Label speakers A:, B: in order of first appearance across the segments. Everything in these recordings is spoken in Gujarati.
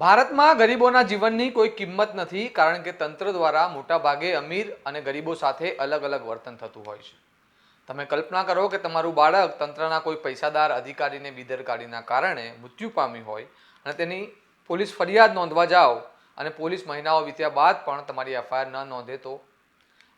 A: ભારતમાં ગરીબોના જીવનની કોઈ કિંમત નથી, કારણ કે તંત્ર દ્વારા મોટા ભાગે અમીર અને ગરીબો સાથે અલગ અલગ વર્તન થતું હોય છે. તમે કલ્પના કરો કે તમારું બાળક તંત્રના કોઈ પૈસાદાર અધિકારીને બેદરકારીના કારણે મૃત્યુ પામ્યું હોય અને તેની પોલીસ ફરિયાદ નોંધવા જાઓ અને પોલીસ મહિનાઓ વીત્યા બાદ પણ તમારી એફઆઈઆર ન નોંધે તો?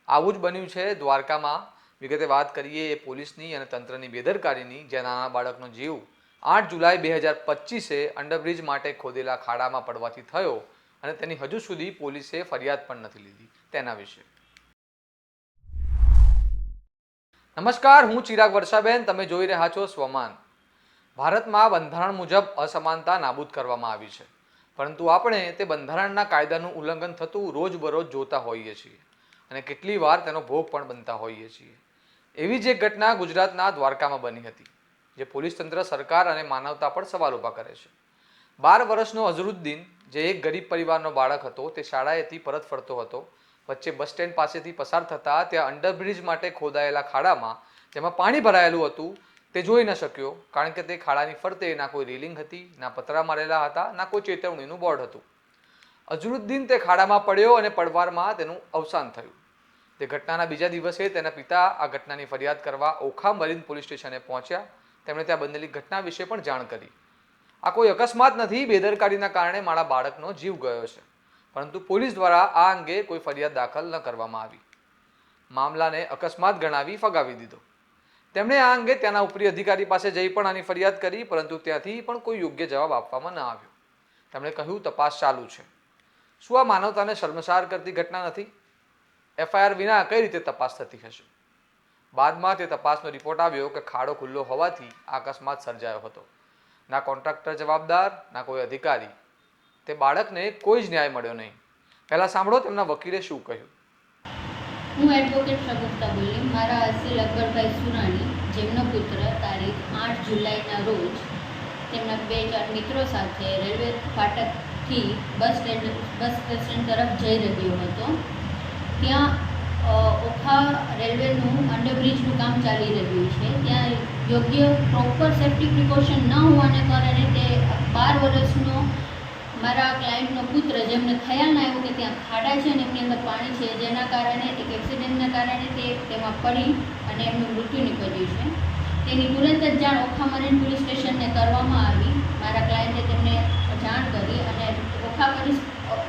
A: આવું જ બન્યું છે દ્વારકામાં. વિગતે વાત કરીએ એ પોલીસની અને તંત્રની બેદરકારીની જ્યાં નાના બાળકનો જીવ આઠ જુલાઈ બે હજાર પચીસે અંડરબ્રિજ માટે ખોદેલા ખાડામાં પડવાથી થયો અને તેની હજુ સુધી પોલીસે ફરિયાદ પણ નથી લીધી. તેના વિશે. નમસ્કાર, હું ચિરાગ વર્ષાબેન, તમે જોઈ રહ્યા છો સ્વમાન. ભારતમાં બંધારણ મુજબ અસમાનતા નાબૂદ કરવામાં આવી છે. પરંતુ આપણે તે બંધારણના કાયદાનું ઉલ્લંઘન થતું રોજબરોજ જોતા હોઈએ છીએ અને કેટલી વાર તેનો ભોગ પણ બનતા હોઈએ છીએ. એવી જ એક ઘટના ગુજરાતના દ્વારકામાં બની હતી. જે પોલીસ તંત્ર, સરકાર અને માનવતા પર સવાલ ઊભા કરે છે. બાર વર્ષનો અઝરુદ્દીન, જે એક ગરીબ પરિવારનો બાળક હતો, તે શાળાએથી પરત ફરતો હતો. વચ્ચે બસ સ્ટેન્ડ પાસેથી પસાર થતા ત્યાં અંડરબ્રિજ માટે ખોદાયેલા ખાડામાં જેમાં પાણી ભરાયેલું હતું, તે જોઈ ન શક્યો, કારણ કે તે ખાડાની ફરતે ના કોઈ રેલિંગ હતી, ના પતરા મારેલા હતા, ના કોઈ ચેતવણીનું બોર્ડ હતું. અઝરુદ્દીન તે ખાડામાં પડ્યો અને પડવારમાં તેનું અવસાન થયું. તે ઘટનાના બીજા દિવસે તેના પિતા આ ઘટનાની ફરિયાદ કરવા ઓખા મરીન પોલીસ સ્ટેશને પહોંચ્યા તેમણે ત્યાં બનેલી ઘટના વિશે પણ જાણ કરી. આ કોઈ અકસ્માત નથી, બેદરકારીના કારણે મારા બાળકનો જીવ ગયો છે. પરંતુ પોલીસ દ્વારા આ અંગે કોઈ ફરિયાદ દાખલ ન કરવામાં આવી. મામલાને અકસ્માત ગણાવી ફગાવી દીધો. તેમણે આ અંગે ત્યાંના ઉપરી અધિકારી પાસે જઈ પણ આની ફરિયાદ કરી, પરંતુ ત્યાંથી પણ કોઈ યોગ્ય જવાબ આપવામાં ન આવ્યો. તેમણે કહ્યું, તપાસ ચાલુ છે. શું આ માનવતાને શર્મસાર કરતી ઘટના નથી? એફઆઈઆર વિના કઈ રીતે તપાસ થતી હશે? બાદમાં તે તપાસનો રિપોર્ટ આવ્યો કે ખાડો ખુલ્લો હોવાથી અકસ્માત સર્જાયો હતો. ના કોન્ટ્રાક્ટર જવાબદાર, ના કોઈ અધિકારી. તે બાળકને કોઈ જ ન્યાય મળ્યો નહીં. પહેલાં સાંભળો તેમના વકીલે શું કહ્યું.
B: હું એડવોકેટ શગુફતા બોલી મારા અસીલ અકબરભાઈ સુરાણી જેમનો પુત્ર તારીખ આઠ જુલાઈના રોજ તેમના બે ચાર મિત્રો સાથે રેલવે ફાટકથી બસ સ્ટેન્ડ, બસ સ્ટેશન તરફ જઈ રહ્યો હતો. ત્યાં ઓખા રેલવેનું અંડરબ્રિજનું કામ ચાલી રહ્યું છે. ત્યાં યોગ્ય પ્રોપર સેફ્ટી પ્રિકોશન ન હોવાને કારણે તે બાર વર્ષનો મારા ક્લાયન્ટનો પુત્ર, જેમને ખ્યાલ ના આવ્યો કે ત્યાં ખાડા છે અને એમની અંદર પાણી છે, જેના કારણે, એક એક્સિડન્ટના કારણે તે તેમાં પડી અને એમનું મૃત્યુ નીપજ્યું છે. તેની તુરંત જ જાણ ઓખા મરીન પોલીસ સ્ટેશનને કરવામાં આવી. મારા ક્લાયન્ટે તેમને જાણ કરી અને Okha police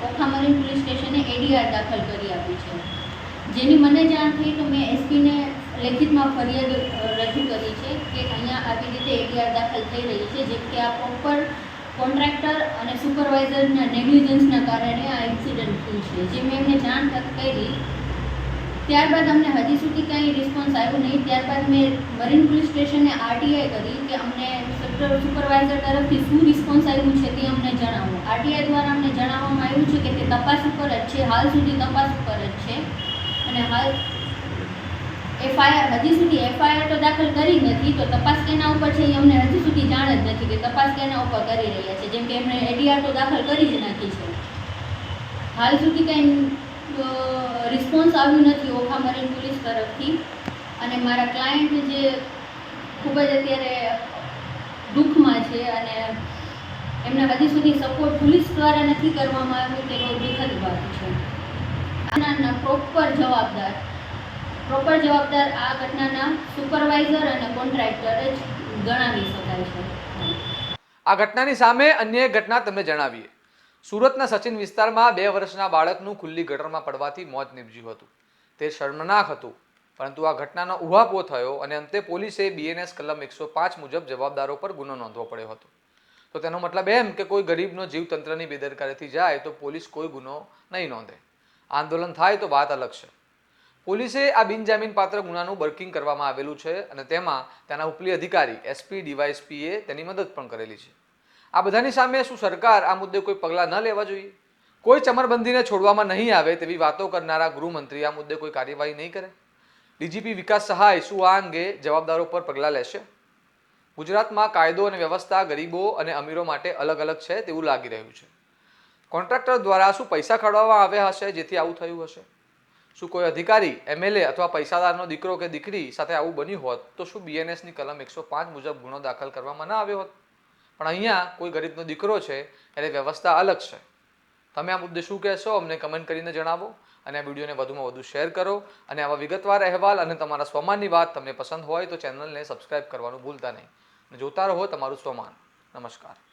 B: Okha marine police સ્ટેશને એડીઆર દાખલ કરી આપી છે. જેની મને જાણ થઈ તો મેં એસપીને લેખિતમાં ફરિયાદ રજૂ કરી છે કે અહીંયા આવી રીતે એડીઆર દાખલ થઈ રહી છે, જેમ કે આ પ્રોપર કોન્ટ્રાક્ટર અને સુપરવાઇઝરના નેગ્લિજન્સના કારણે આ ઇન્સિડન્ટ થયું છે. જે મેં એમને જાણ કરી, ત્યારબાદ અમને હજી સુધી કાંઈ રિસ્પોન્સ આવ્યો નહીં. ત્યારબાદ મેં મરીન પોલીસ સ્ટેશને આરટીઆઈ કરી કે અમને સેક્ટર સુપરવાઇઝર તરફથી શું રિસ્પોન્સ આવ્યું છે તે અમને જણાવો. આરટીઆઈ દ્વારા અમને જણાવવામાં આવ્યું છે કે તે તપાસ ઉપર જ છે, હાલ સુધી તપાસ ઉપર જ અને હાલ એફઆઈઆર, હજી સુધી એફઆઈઆર તો દાખલ કરી નથી, તો તપાસ કેના ઉપર છે એ અમને હજી સુધી જાણ જ નથી કે તપાસ કેના ઉપર કરી રહ્યા છે, જેમ કે એમણે એડીઆર તો દાખલ કરી જ નાખી છે. હાલ સુધી કંઈ રિસ્પોન્સ આવ્યું નથી ઓખા મરીન પોલીસ તરફથી, અને મારા ક્લાયન્ટ જે ખૂબ જ અત્યારે દુઃખમાં છે અને એમને હજી સુધી સપોર્ટ પોલીસ દ્વારા નથી કરવામાં આવ્યું તે બહુ દુઃખદ વાત છે. આના પ્રોપર જવાબદાર. પ્રોપર જવાબદાર આ ઘટનાના સુપરવાઇઝર અને કોન્ટ્રાક્ટર જ ગણાવી શકાય છે.
A: આ ઘટનાની સામે અન્ય એક ઘટના તમને જણાવીએ. સુરતના સચિન વિસ્તારમાં બે વર્ષના બાળકનું ખુલ્લી ગટરમાં પડવાથી મોત નીપજ્યું હતું. તે શર્મનાક હતું, પરંતુ આ ઘટનાનો ઉહાપો થયો અને અંતે પોલીસે બીએનએસ કલમ એકસો પાંચ મુજબ જવાબદારો પર ગુનો નોંધવો પડ્યો હતો. તો તેનો મતલબ એમ કે કોઈ ગરીબનો જીવ તંત્રની બેદરકારીથી જાય તો પોલીસ કોઈ ગુનો નહીં નોંધે. આંદોલન થાય તો વાત અલગ છે. પોલીસે આ બિનજામીન પાત્ર ગુનાનું બર્કિંગ કરવામાં આવેલું છે અને તેમાં તેના ઉપલી અધિકારી એસપી ડીવાયએસપીએ તેની મદદ પણ કરેલી છે. આ બધાની સામે શું સરકાર આ મુદ્દે કોઈ પગલાં ન લેવા જોઈએ? કોઈ ચમરબંધીને છોડવામાં નહીં આવે તેવી વાતો કરનારા ગૃહમંત્રી આ મુદ્દે કોઈ કાર્યવાહી નહીં કરે? ડીજીપી વિકાસ સહાય શું આ અંગે જવાબદારો પર પગલાં લેશે? ગુજરાતમાં કાયદો અને વ્યવસ્થા ગરીબો અને અમીરો માટે અલગ અલગ છે તેવું લાગી રહ્યું છે. કોન્ટ્રાક્ટર દ્વારા શું પૈસા ખડવામાં આવ્યા હશે, જેથી આવું થયું હશે? શું કોઈ અધિકારી એમએલએ અથવા પૈસાદારનો દીકરો કે દીકરી સાથે આવું બન્યું હોત, તો શું બીએનએસની કલમ એકસો પાંચ મુજબ ગુનો દાખલ કરવામાં ના આવ્યો હોત? પણ અહીંયા કોઈ ગરીબનો દીકરો છે એટલે વ્યવસ્થા અલગ છે. તમે આ મુદ્દે શું કહેશો, અમને કમેન્ટ કરીને જણાવો અને આ વિડીયોને વધુમાં વધુ શેર કરો અને આવા વિગતવાર અહેવાલ અને તમારા સ્વમાનની વાત તમને પસંદ હોય તો ચેનલને સબસ્ક્રાઇબ કરવાનું ભૂલતા નહીં. જોતા રહો તમારું સ્વમાન. નમસ્કાર.